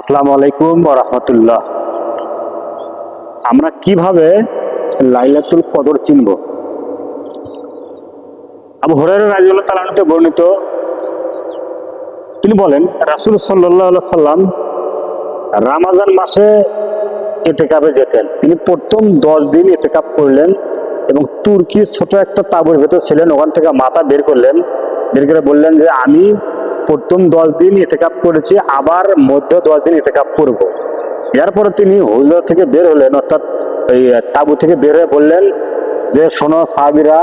আসসালামু আলাইকুম রহমতুল্লাহ। আমরা কীভাবে লাইলাতুল কদর চিনব? আবু হরের রাজিউল্লাহ তালানুতে বর্ণিত, তিনি বলেন, রাসুল সাল্লাহ সাল্লাম রামাজান মাসে এতেকাবে যেতেন। তিনি প্রথম দশ দিন এতেকাপ করলেন এবং তুর্কির ছোট একটা তাবুর ভেতর ছিলেন, ওখান থেকে মাথা বের করলেন। বের করে বললেন যে, আমি প্রথম দশ দিন এতেকাপ করেছি, আবার মধ্য দশ দিন এতেকাপ করব। এরপরে তিনি হুজর থেকে বের হলেন, অর্থাৎ এই তাবু থেকে বের হয়ে বললেন যে, শোনো সাহাবিরা,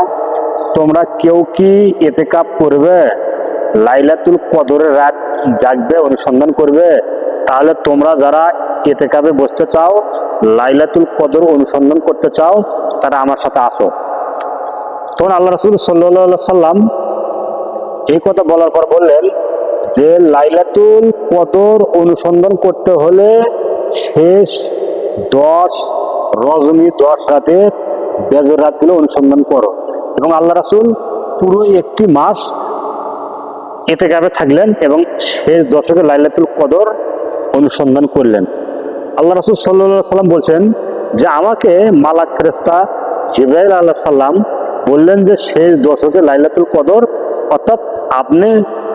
তোমরা কেউ কি এতেকাপ করবে? লাইলাতুল কদরের রাত জাগবে, অনুসন্ধান করবে। তাহলে তোমরা যারা এতেকাবে বসতে চাও, লাইলাতুল কদর অনুসন্ধান করতে চাও, তারা আমার সাথে আসো। তখন আল্লাহ রসুল সাল্লাহ সাল্লাম এই কথা বলার পর বললেন যে লাইলাতুল কদর অনুসন্ধান করতে হলে শেষ দশ রজনী দশ রাতে বেজর রাতগুলো অনুসন্ধান করো। এবং আল্লাহ রাসুল পুরো একটি মাস এতে গাবে থাকলেন এবং শেষ দশকে লাইলাতুল কদর অনুসন্ধান করলেন। আল্লাহ রাসুল সাল্লাহ সাল্লাম বলছেন যে আমাকে মালাক ফেরেস্তা জিব্রাইল আল্লাহ সাল্লাম বললেন যে শেষ দশকে লাইলাতুল কদর, অর্থাৎ আপনি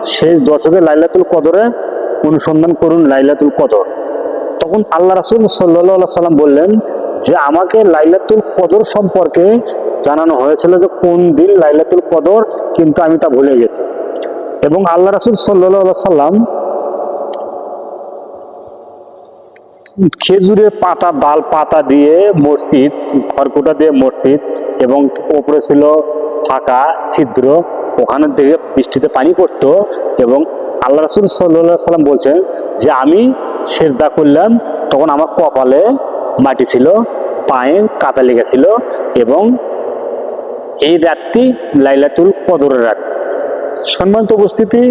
শেষ দশকে লাইলাতুল কদরে অনুসন্ধান করুন লাইলাতুল কদর। তখন আল্লাহ রাসুল সাল্লাহ সাল্লাম বললেন যে, আমাকে লাইলাতুল কদর সম্পর্কে জানানো হয়েছিল যে, কোন দিন লাইলাতুল কদর, কিন্তু আমি তা ভুলে গেছি। এবং আল্লাহ রাসুল সাল্লাহ সাল্লাম খেজুরের পাতা, ডাল পাতা দিয়ে মসজিদ, খড়কুটা দিয়ে মসজিদ এবং ওপরে ছিল ফাঁকা ছিদ্র ওখানে থেকে বৃষ্টিতে পানি পড়তো এবং আল্লাহ রাসুল সাল্লাহ সাল্লাম বলছেন যে আমি সেজদা করলাম, তখন আমার কপালে মাটি ছিল, পায়ে কাদা লেগেছিল এবং এই রাতটি লাইলাতুল কদরের রাত। সম্মানিত উপস্থিতি,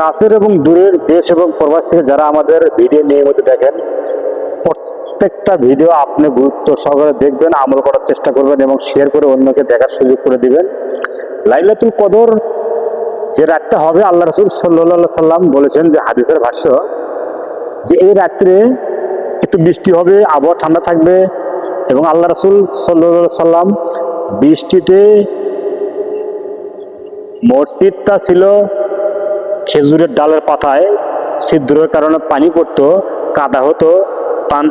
কাছের এবং দূরের দেশ এবং প্রবাস থেকে যারা আমাদের ভিডিও নিয়মিত দেখেন, প্রত্যেকটা ভিডিও আপনি গুরুত্ব সহকারে দেখবেন, আমল করার চেষ্টা করবেন এবং শেয়ার করে অন্যকে দেখার সুযোগ করে দিবেন। লাইলাতুল কদর যে রাতটা হবে, আল্লাহ রসুল সাল্লাহ সাল্লাম বলেছেন যে হাদিসের ভাষ্য যে এই রাত্রে একটু বৃষ্টি হবে, আবহাওয়া ঠান্ডা থাকবে এবং আল্লাহ রসুল সাল্লাহ সাল্লাম বৃষ্টিতে মসজিদটা ছিল খেজুরের ডালের পাতায়, ছিদ্রের কারণে পানি পড়তো, কাদা হতো পান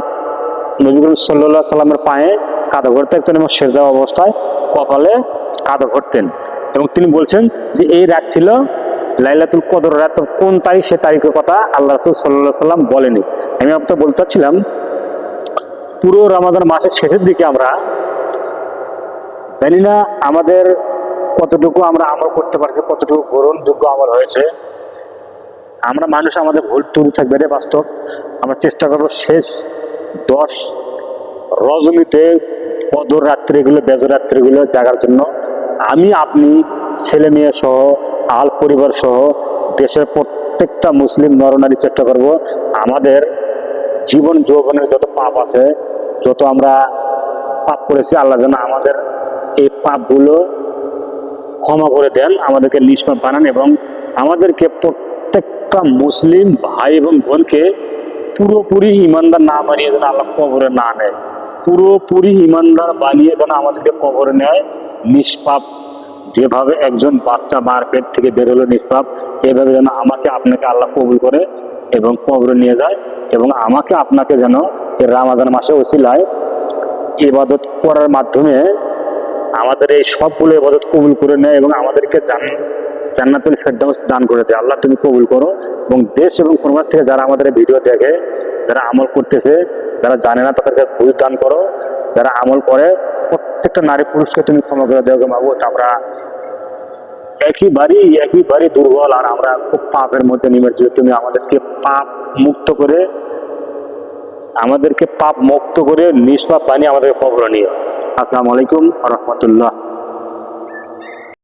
নবী সাল্লাহ সাল্লামের পায়ে কাদা ভরতে থাকতেন এবং সেজা অবস্থায় কপালে কাদা ভরতেন এবং তিনি বলছেন যে এই রাত ছিল লাইলাতুল কদর, রাত কোন তারিখ, সে তারিখের কথা আল্লাহ রসুল সাল্লাহ সাল্লাম বলেনি। আমি আপনার বলতে চাচ্ছিলাম, পুরো রামাদান মাসের শেষের দিকে আমরা জানি না আমাদের কতটুকু আমরা আমল করতে পারছি, কতটুকু গ্রহণযোগ্য আমল হয়েছে। আমরা মানুষ আমাদের ভুল ত্রুটি থাকবে রে বাস্তব। আমরা চেষ্টা করব শেষ দশ রজনীতে কদর রাত্রিগুলো বেজর রাত্রিগুলো জাগার জন্য। আমি, আপনি, ছেলে মেয়ে সহ, আল পরিবার সহ দেশের প্রত্যেকটা মুসলিম নরনারী চেষ্টা করব আমাদের জীবন যৌবনের যত পাপ আছে, যত আমরা পাপ করেছি, আল্লাহ যেন আমাদের এই পাপগুলো ক্ষমা করে দেন, আমাদেরকে নিষ্পাপ বানান এবং আমাদেরকে প্রত্যেকটা মুসলিম ভাই এবং বোনকে পুরোপুরি ইমানদার না বানিয়ে যেন আল্লাহ কবরে না নেয়, পুরোপুরি ইমানদার বানিয়ে যেন আমাদেরকে কবরে নেয়। নিষ্পাপ, যেভাবে একজন বাচ্চা মার পেট থেকে বেরোলো নিষ্পাপ এভাবে যেন আমাকে আপনাকে আল্লাহ কবুল করে এবং কবরে নিয়ে যায় এবং আমাকে আপনাকে যেন রামাদান মাসে ওসিলায় ইবাদত করার মাধ্যমে আমাদের এই সবগুলো ইবাদত কবুল করে নেয় এবং আমাদেরকে জান, জান্নাতুল ফেরদাউস দান করে দেয়। আল্লাহ তুমি কবুল করো এবং দেশ এবং প্রবাস থেকে যারা আমাদের ভিডিও দেখে, যারা আমল করতেছে, যারা জানে না তাদেরকে বুঝ দান করো, যারা আমল করে প্রত্যেকটা নারী পুরুষকে তুমি ক্ষমা করে দেওয়া মাবুত আমরা একইবারই একইবারই দুর্বল, আর আমরা খুব পাপের মধ্যে নিমেছি তুমি আমাদেরকে পাপ মুক্ত করে, আমাদেরকে পাপ মুক্ত করে নিষ্পাপ বানিয়ে আমাদের খবর নিও। আসসালামু আলাইকুম রহমতুল্লাহ।